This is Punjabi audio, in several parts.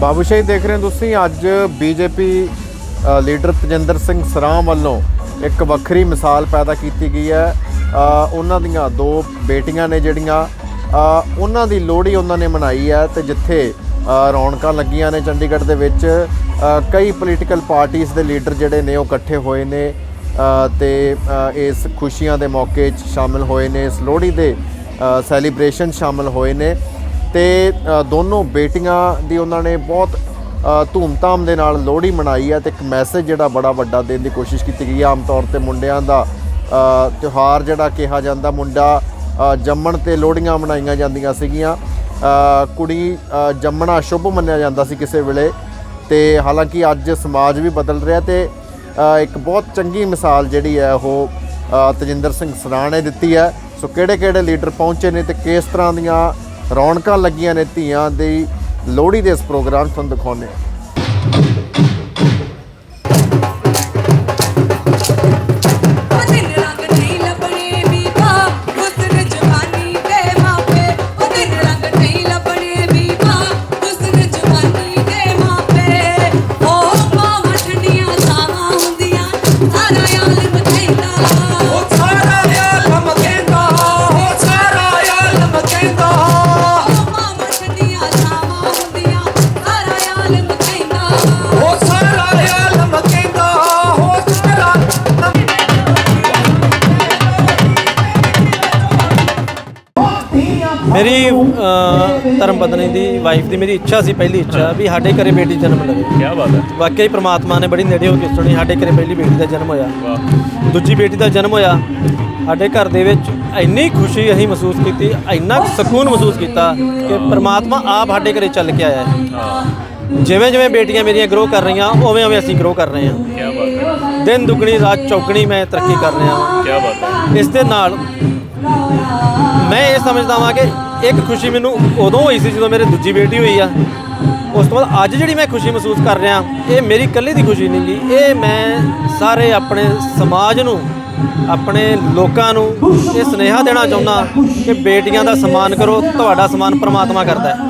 ਬਾਬੂਸ਼ਾਹੀ ਦੇਖ ਰਹੇ ਹੋ ਤੁਸੀਂ ਅੱਜ ਬੀਜੇਪੀ ਲੀਡਰ ਤਜਿੰਦਰ ਸਿੰਘ ਸਰਾਮ ਵੱਲੋਂ ਇੱਕ ਵੱਖਰੀ ਮਿਸਾਲ ਪੈਦਾ ਕੀਤੀ ਗਈ ਹੈ। ਉਹਨਾਂ ਦੀਆਂ ਦੋ ਬੇਟੀਆਂ ਨੇ ਜਿਹੜੀਆਂ ਉਹਨਾਂ ਦੀ ਲੋਹੜੀ ਉਹਨਾਂ ਨੇ ਮਨਾਈ ਹੈ ਤੇ ਜਿੱਥੇ ਰੌਣਕਾਂ ਲੱਗੀਆਂ ਨੇ ਚੰਡੀਗੜ੍ਹ ਦੇ ਵਿੱਚ ਕਈ ਪੋਲੀਟੀਕਲ ਪਾਰਟੀਆਂ ਦੇ ਲੀਡਰ ਜਿਹੜੇ ਨੇ ਉਹ ਇਕੱਠੇ ਹੋਏ ਨੇ ਅ, ਤੇ ਇਸ ਖੁਸ਼ੀਆਂ ਦੇ ਮੌਕੇ 'ਚ ਸ਼ਾਮਿਲ ਹੋਏ ਨੇ ਇਸ ਲੋਹੜੀ ਦੇ ਸੈਲੀਬ੍ਰੇਸ਼ਨ ਸ਼ਾਮਿਲ ਹੋਏ ਨੇ। ਤੇ ਦੋਨੋਂ ਬੇਟੀਆਂ ਦੀ ਉਹਨਾਂ ਨੇ ਬਹੁਤ ਧੂਮਧਾਮ ਦੇ ਨਾਲ ਲੋਹੜੀ ਮਨਾਈ ਹੈ ਤੇ ਇੱਕ ਮੈਸੇਜ ਜਿਹੜਾ ਬੜਾ ਵੱਡਾ ਦੇਣ ਦੀ ਕੋਸ਼ਿਸ਼ ਕੀਤੀ ਗਈ ਹੈ। ਆਮ ਤੌਰ ਤੇ ਮੁੰਡਿਆਂ ਦਾ ਤਿਉਹਾਰ ਜਿਹੜਾ ਕਿਹਾ ਜਾਂਦਾ, ਮੁੰਡਾ ਜੰਮਣ ਤੇ ਲੋਹੜੀਆਂ ਮਨਾਈਆਂ ਜਾਂਦੀਆਂ ਸੀਗੀਆਂ। ਕੁੜੀ ਜੰਮਣਾ ਸ਼ੁਭ ਮੰਨਿਆ ਜਾਂਦਾ ਸੀ ਕਿਸੇ ਵੇਲੇ ਤੇ ਹਾਲਾਂਕਿ ਅੱਜ ਸਮਾਜ ਵੀ ਬਦਲ ਰਿਹਾ ਤੇ ਇੱਕ ਬਹੁਤ ਚੰਗੀ ਮਿਸਾਲ ਜਿਹੜੀ ਹੈ ਉਹ ਤਜਿੰਦਰ ਸਿੰਘ ਸਰਾਣਾ ਨੇ ਦਿੱਤੀ ਹੈ। ਸੋ ਕਿਹੜੇ ਕਿਹੜੇ ਲੀਡਰ ਪਹੁੰਚੇ ਨੇ ਤੇ ਕਿਸ ਤਰ੍ਹਾਂ ਦੀਆਂ ਰੌਣਕਾਂ ਲੱਗੀਆਂ ਨੇ ਧੀਆਂ ਦੀ ਲੋਹੜੀ ਦੇ ਇਸ ਪ੍ਰੋਗਰਾਮ ਤੁਹਾਨੂੰ ਦਿਖਾਉਂਦੇ ਹਾਂ। ਉਹ ਦਿਨ ਪਤਨੀ ਦੀ ਵਾਈਫ ਦੀ ਮੇਰੀ ਇੱਛਾ ਸੀ ਪਹਿਲੀ ਇੱਛਾ ਵੀ ਸਾਡੇ ਘਰੇ ਬੇਟੀ ਜਨਮ ਲਵੇ। ਕੀ ਬਾਤ ਹੈ। ਵਾਕਈ ਪ੍ਰਮਾਤਮਾ ਨੇ ਬੜੀ ਨੇੜੇ ਹੋ ਕੇ ਸੁਣੀ ਸਾਡੇ ਘਰੇ ਪਹਿਲੀ ਬੇਟੀ ਦਾ ਜਨਮ ਹੋਇਆ। ਦੂਜੀ ਬੇਟੀ ਦਾ ਜਨਮ ਹੋਇਆ ਸਾਡੇ ਘਰ ਦੇ ਵਿੱਚ ਇੰਨੀ ਖੁਸ਼ੀ ਅਸੀਂ ਮਹਿਸੂਸ ਕੀਤੀ ਇੰਨਾ ਸਕੂਨ ਮਹਿਸੂਸ ਕੀਤਾ ਕਿ ਪ੍ਰਮਾਤਮਾ ਆਪ ਸਾਡੇ ਘਰੇ ਚੱਲ ਕੇ ਆਇਆ ਹੈ। ਜਿਵੇਂ ਜਿਵੇਂ ਬੇਟੀਆਂ ਮੇਰੀਆਂ ਗਰੋ ਕਰ ਰਹੀਆਂ ਉਵੇਂ ਉਵੇਂ ਅਸੀਂ ਗਰੋ ਕਰ ਰਹੇ ਹਾਂ। ਕੀ ਬਾਤ ਹੈ। ਦਿਨ ਦੁਗਣੀ ਰਾਤ ਚੌਗਣੀ ਮੈਂ ਤਰੱਕੀ ਕਰ ਰਿਹਾ ਹਾਂ। ਕੀ ਬਾਤ ਹੈ। ਇਸ ਦੇ ਨਾਲ ਮੈਂ ਇਹ ਸਮਝਦਾ ਹਾਂ ਕਿ ਇੱਕ ਖੁਸ਼ੀ ਮੈਨੂੰ ਉਦੋਂ ਹੋਈ ਸੀ ਜਦੋਂ ਮੇਰੇ ਦੂਜੀ ਬੇਟੀ ਹੋਈ ਆ। ਉਸ ਤੋਂ ਬਾਅਦ ਅੱਜ ਜਿਹੜੀ ਮੈਂ ਖੁਸ਼ੀ ਮਹਿਸੂਸ ਕਰ ਰਿਹਾ ਇਹ ਮੇਰੀ ਇਕੱਲੇ ਦੀ ਖੁਸ਼ੀ ਨਹੀਂ ਗੀ। ਇਹ ਮੈਂ ਸਾਰੇ ਆਪਣੇ ਸਮਾਜ ਨੂੰ ਆਪਣੇ ਲੋਕਾਂ ਨੂੰ ਇਹ ਸੁਨੇਹਾ ਦੇਣਾ ਚਾਹੁੰਦਾ ਕਿ ਬੇਟੀਆਂ ਦਾ ਸਨਮਾਨ ਕਰੋ ਤੁਹਾਡਾ ਸਨਮਾਨ ਪ੍ਰਮਾਤਮਾ ਕਰਦਾ ਹੈ।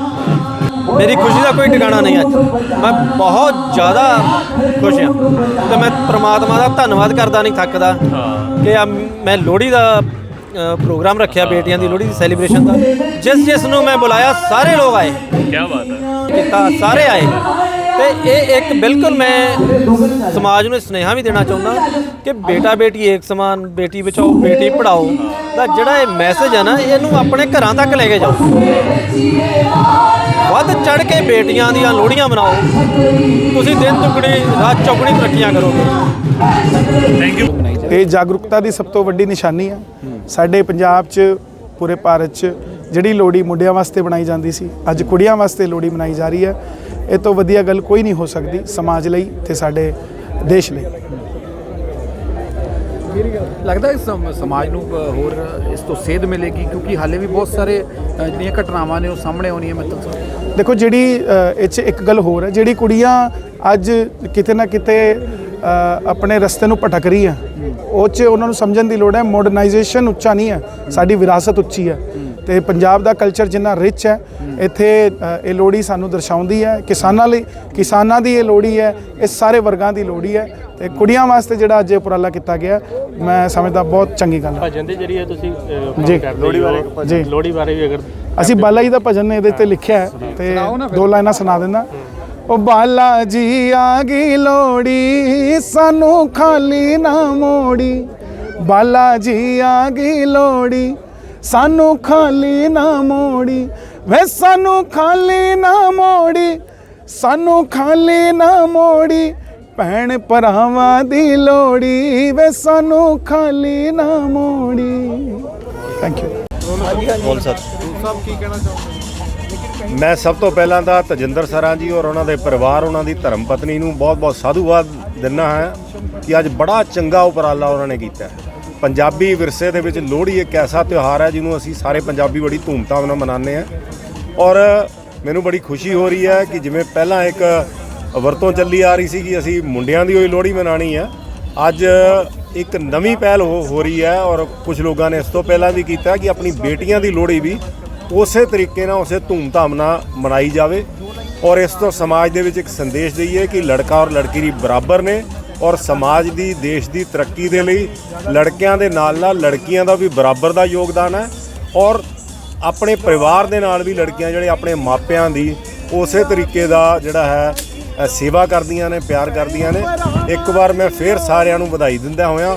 ਮੇਰੀ ਖੁਸ਼ੀ ਦਾ ਕੋਈ ਟਿਕਾਣਾ ਨਹੀਂ ਅੱਜ। ਮੈਂ ਬਹੁਤ ਜ਼ਿਆਦਾ ਖੁਸ਼ ਹਾਂ ਤੇ ਮੈਂ ਪ੍ਰਮਾਤਮਾ ਦਾ ਧੰਨਵਾਦ ਕਰਦਾ ਨਹੀਂ ਥੱਕਦਾ ਕਿ ਮੈਂ ਲੋਹੜੀ ਦਾ ਪ੍ਰੋਗਰਾਮ ਰੱਖਿਆ ਬੇਟੀਆਂ ਦੀ ਲੋਹੜੀ ਦੀ ਸੈਲੀਬ੍ਰੇਸ਼ਨ ਦਾ। ਜਿਸ ਜਿਸ ਨੂੰ ਮੈਂ ਬੁਲਾਇਆ ਸਾਰੇ ਲੋਕ ਆਏ। ਕੀ ਬਾਤ ਹੈ। ਕੀਤਾ ਸਾਰੇ ਆਏ। ਤੇ ਇਹ ਇੱਕ ਬਿਲਕੁਲ ਮੈਂ ਸਮਾਜ ਨੂੰ ਸੁਨੇਹਾ ਵੀ ਦੇਣਾ ਚਾਹੁੰਦਾ ਕਿ ਬੇਟਾ ਬੇਟੀ ਏਕ ਸਮਾਨ ਬੇਟੀ ਬਚਾਓ ਬੇਟੀ ਪੜਾਓ ਦਾ ਜਿਹੜਾ ਇਹ ਮੈਸੇਜ ਹੈ ਨਾ ਇਹਨੂੰ ਆਪਣੇ ਘਰਾਂ ਤੱਕ ਲੈ ਕੇ ਜਾਓ। ਵੱਧ ਚੜ ਕੇ ਬੇਟੀਆਂ ਦੀਆਂ ਲੋਹੜੀਆਂ ਮਨਾਓ। ਤੁਸੀਂ ਦਿਨ ਦੁਗਣੀ ਰਾਤ ਚੌਗਣੀ ਤਰੱਕੀਆਂ ਕਰੋਗੇ। ਥੈਂਕ ਯੂ ਇਹ ਜਾਗਰੂਕਤਾ ਦੀ ਸਭ ਤੋਂ ਵੱਡੀ ਨਿਸ਼ਾਨੀ ਹੈ। ਸਾਡੇ ਪੰਜਾਬ 'ਚ ਪੂਰੇ ਭਾਰਤ 'ਚ ਜਿਹੜੀ ਲੋਹੜੀ ਮੁੰਡਿਆਂ ਵਾਸਤੇ ਬਣਾਈ ਜਾਂਦੀ ਸੀ ਅੱਜ ਕੁੜੀਆਂ ਵਾਸਤੇ ਲੋਹੜੀ ਮਨਾਈ ਜਾ ਰਹੀ ਹੈ ਇਹ ਤੋਂ ਵਧੀਆ ਗੱਲ ਕੋਈ ਨਹੀਂ ਹੋ ਸਕਦੀ ਸਮਾਜ ਲਈ ਤੇ ਸਾਡੇ ਦੇਸ਼ ਲਈ। ਲੱਗਦਾ ਸਮ- ਸਮਾਜ ਨੂੰ ਹੋਰ ਇਸ ਤੋਂ ਸੇਧ ਮਿਲੇਗੀ ਕਿਉਂਕਿ ਹਾਲੇ ਵੀ ਬਹੁਤ ਸਾਰੇ ਜਿਹੜੀਆਂ ਘਟਨਾਵਾਂ ਨੇ ਉਹ ਸਾਹਮਣੇ ਆਉਣੀਆਂ ਮਿੱਤਲ ਸਾਹਿਬ। ਦੇਖੋ ਜਿਹੜੀ ਇਹ 'ਚ ਇੱਕ ਗੱਲ ਹੋਰ ਹੈ ਜਿਹੜੀ ਕੁੜੀਆਂ ਅੱਜ ਕਿਤੇ ਨਾ ਕਿਤੇ ਆਪਣੇ ਰਸਤੇ ਨੂੰ ਭਟਕ ਰਹੀ ਹੈ। ਉਹ 'ਚ ਉਹਨਾਂ ਨੂੰ ਸਮਝਣ ਦੀ ਲੋੜ ਹੈ ਮਾਡਰਨਾਈਜੇਸ਼ਨ ਉੱਚਾ ਨਹੀਂ ਹੈ ਸਾਡੀ ਵਿਰਾਸਤ ਉੱਚੀ ਹੈ। ਤੇ ਪੰਜਾਬ ਦਾ ਕਲਚਰ ਜਿੰਨਾ ਰਿਚ ਹੈ ਇੱਥੇ ਇਹ ਲੋੜੀ ਸਾਨੂੰ ਦਰਸਾਉਂਦੀ ਹੈ। ਕਿਸਾਨਾਂ ਲਈ ਕਿਸਾਨਾਂ ਦੀ ਇਹ ਲੋੜੀ ਹੈ ਇਹ ਸਾਰੇ ਵਰਗਾਂ ਦੀ ਲੋੜੀ ਹੈ। ਤੇ ਕੁੜੀਆਂ ਵਾਸਤੇ ਜਿਹੜਾ ਅੱਜ ਇਹ ਉਪਰਾਲਾ ਕੀਤਾ ਗਿਆ ਮੈਂ ਸਮਝਦਾ ਬਹੁਤ ਚੰਗੀ ਗੱਲ ਹੈ। ਭਜਨ ਦੀ ਜਿਹੜੀ ਹੈ। ਤੁਸੀਂ ਲੋਹੜੀ ਬਾਰੇ ਜੀ। ਲੋਹੜੀ ਬਾਰੇ ਵੀ ਅਗਰ ਅਸੀਂ ਬਾਲਾ ਜੀ ਦਾ ਭਜਨ ਇਹਦੇ ਤੇ ਲਿਖਿਆ ਹੈ ਤੇ ਦੋ ਲਾਈਨਾਂ ਸੁਣਾ ਦਿੰਦਾ। ਉਹ ਬਾਲਾ ਜੀ ਆ ਗਈ ਲੋੜੀ ਸਾਨੂੰ ਖਾਲੀ ਨਾ ਮੋੜੀ। ਬਾਲਾ ਜੀ ਆ ਗਈ ਲੋੜੀ ਸਾਨੂੰ ਖਾਲੀ ਨਾ ਮੋੜੀ। ਵੇ ਸਾਨੂੰ ਖਾਲੀ ਨਾ ਮੋੜੀ ਸਾਨੂੰ ਖਾਲੀ ਨਾ ਮੋੜੀ। ਭੈਣ ਭਰਾਵਾਂ ਦੀ ਲੋੜੀ ਵੇ ਸਾਨੂੰ ਖਾਲੀ ਨਾ ਮੋੜੀ। ਥੈਂਕ ਯੂ ਬੋਲ ਸਰ। ਮੈਂ ਸਭ ਤੋਂ ਪਹਿਲਾਂ ਤਾਂ ਤਜਿੰਦਰ ਸਰਾਂ ਜੀ ਔਰ ਉਹਨਾਂ ਦੇ ਪਰਿਵਾਰ, ਉਹਨਾਂ ਦੀ ਧਰਮ ਪਤਨੀ ਨੂੰ ਬਹੁਤ-ਬਹੁਤ ਸਾਧੂਵਾਦ ਦਿੰਦਾ ਹਾਂ ਕਿ ਅੱਜ ਬੜਾ ਚੰਗਾ ਉਪਰਾਲਾ ਉਹਨਾਂ ਨੇ ਕੀਤਾ ਹੈ। ਪੰਜਾਬੀ ਵਿਰਸੇ ਦੇ ਵਿੱਚ ਲੋਹੜੀ ਇੱਕ ਐਸਾ ਤਿਉਹਾਰ ਹੈ ਜਿਹਨੂੰ ਅਸੀਂ ਸਾਰੇ ਪੰਜਾਬੀ ਬੜੀ ਧੂਮਧਾਮ ਨਾਲ ਮਨਾਉਂਦੇ ਹਾਂ ਔਰ ਮੈਨੂੰ ਬੜੀ ਖੁਸ਼ੀ ਹੋ ਰਹੀ ਹੈ ਕਿ ਜਿਵੇਂ ਪਹਿਲਾਂ ਇੱਕ ਵਰਤੋਂ ਚੱਲੀ ਆ ਰਹੀ ਸੀ ਕਿ ਅਸੀਂ ਮੁੰਡਿਆਂ ਦੀ ਹੋਈ ਲੋਹੜੀ ਮਨਾਣੀ ਆ, ਅੱਜ ਇੱਕ ਨਵੀਂ ਪਹਿਲ ਹੋ ਹੋ ਰਹੀ ਹੈ ਔਰ ਕੁਝ ਲੋਕਾਂ ਨੇ ਇਸ ਤੋਂ ਪਹਿਲਾਂ ਵੀ ਕੀਤਾ ਕਿ ਆਪਣੀ ਬੇਟੀਆਂ ਦੀ ਲੋਹੜੀ ਵੀ ਉਸੇ ਤਰੀਕੇ ਨਾਲ ਉਸੇ ਧੂਮਧਾਮ ਨਾਲ ਮਨਾਈ ਜਾਵੇ ਔਰ ਇਸ ਤੋਂ ਸਮਾਜ ਦੇ ਵਿੱਚ ਇੱਕ ਸੰਦੇਸ਼ ਦਈਏ ਕਿ ਲੜਕਾ ਔਰ ਲੜਕੀ ਦੀ ਬਰਾਬਰ ਨੇ ਔਰ ਸਮਾਜ ਦੀ, ਦੇਸ਼ ਦੀ ਤਰੱਕੀ ਦੇ ਲਈ ਲੜਕਿਆਂ ਦੇ ਨਾਲ ਨਾਲ ਲੜਕੀਆਂ ਦਾ ਵੀ ਬਰਾਬਰ ਦਾ ਯੋਗਦਾਨ ਹੈ ਔਰ ਆਪਣੇ ਪਰਿਵਾਰ ਦੇ ਨਾਲ ਵੀ ਲੜਕੀਆਂ ਜਿਹੜੇ ਆਪਣੇ ਮਾਪਿਆਂ ਦੀ ਉਸੇ ਤਰੀਕੇ ਦਾ ਜਿਹੜਾ ਹੈ ਸੇਵਾ ਕਰਦੀਆਂ ਨੇ, ਪਿਆਰ ਕਰਦੀਆਂ ਨੇ। ਇੱਕ ਵਾਰ ਮੈਂ ਫੇਰ ਸਾਰਿਆਂ ਨੂੰ ਵਧਾਈ ਦਿੰਦਾ ਹੋਇਆ।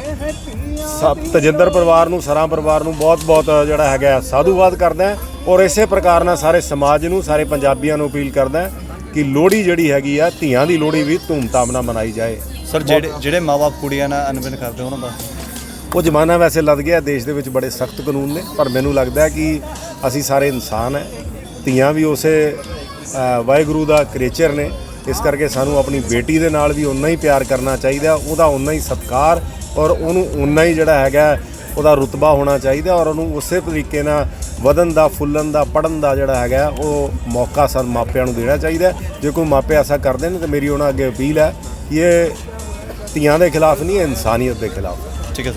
ਸਭ ਤਜਿੰਦਰ ਪਰਿਵਾਰ ਨੂੰ, ਸਰਾਂ ਪਰਿਵਾਰ ਨੂੰ ਬਹੁਤ-ਬਹੁਤ ਜਿਹੜਾ ਹੈਗਾ ਸਾਧੂਵਾਦ ਕਰਦਾ। ਔਰ ਇਸੇ ਪ੍ਰਕਾਰ ਨਾਲ ਸਾਰੇ ਸਮਾਜ ਨੂੰ ਸਾਰੇ ਪੰਜਾਬੀਆਂ ਨੂੰ ਅਪੀਲ ਕਰਦਾ ਕਿ ਲੋਹੜੀ ਜਿਹੜੀ ਹੈਗੀ ਆ ਧੀਆਂ ਦੀ ਲੋਹੜੀ ਵੀ ਧੂਮਧਾਮ ਨਾਲ ਮਨਾਈ ਜਾਏ। ਸਰ ਜਿਹੜੇ ਜਿਹੜੇ ਮਾਪੇ ਕੁੜੀਆਂ ਨਾਲ ਅਨਬਨ ਕਰਦੇ ਉਹਨਾਂ ਦਾ? ਉਹ ਜ਼ਮਾਨਾ ਵੈਸੇ ਲੱਗ ਗਿਆ ਦੇਸ਼ ਦੇ ਵਿੱਚ ਬੜੇ ਸਖਤ ਕਾਨੂੰਨ ਨੇ ਪਰ ਮੈਨੂੰ ਲੱਗਦਾ ਕਿ ਅਸੀਂ ਸਾਰੇ ਇਨਸਾਨ ਹੈ। ਧੀਆਂ ਵੀ ਉਸੇ ਵਾਹਿਗੁਰੂ ਦਾ ਕ੍ਰੀਏਚਰ ਨੇ ਇਸ ਕਰਕੇ ਸਾਨੂੰ ਆਪਣੀ ਬੇਟੀ ਦੇ ਨਾਲ ਵੀ ਉਨਾ ਹੀ ਪਿਆਰ ਕਰਨਾ ਚਾਹੀਦਾ ਉਹਦਾ ਉਨਾ ਹੀ ਸਤਿਕਾਰ ਔਰ ਉਹਨੂੰ ਉਨਾ ਹੀ ਜਿਹੜਾ ਹੈਗਾ ਉਹਦਾ ਰੁਤਬਾ ਹੋਣਾ ਚਾਹੀਦਾ ਔਰ ਉਹਨੂੰ ਉਸੇ ਤਰੀਕੇ ਨਾਲ ਵਧਣ ਦਾ, ਫੁੱਲਣ ਦਾ ਪੜਨ ਦਾ ਜਿਹੜਾ ਹੈਗਾ, ਉਹ ਮੌਕਾ ਸਾਨੂੰ ਮਾਪਿਆਂ ਨੂੰ ਦੇਣਾ ਚਾਹੀਦਾ ਜੇ ਕੋਈ ਮਾਪੇ ਐਸਾ ਕਰਦੇ ਨੇ ਤਾਂ ਮੇਰੀ ਉਹਨਾਂ ਅੱਗੇ ਅਪੀਲ ਹੈ ਕਿ ਇਹ ਧੀਆਂ ਦੇ ਖਿਲਾਫ ਨਹੀਂ ਇਨਸਾਨੀਅਤ ਦੇ ਖਿਲਾਫ ਹੈ।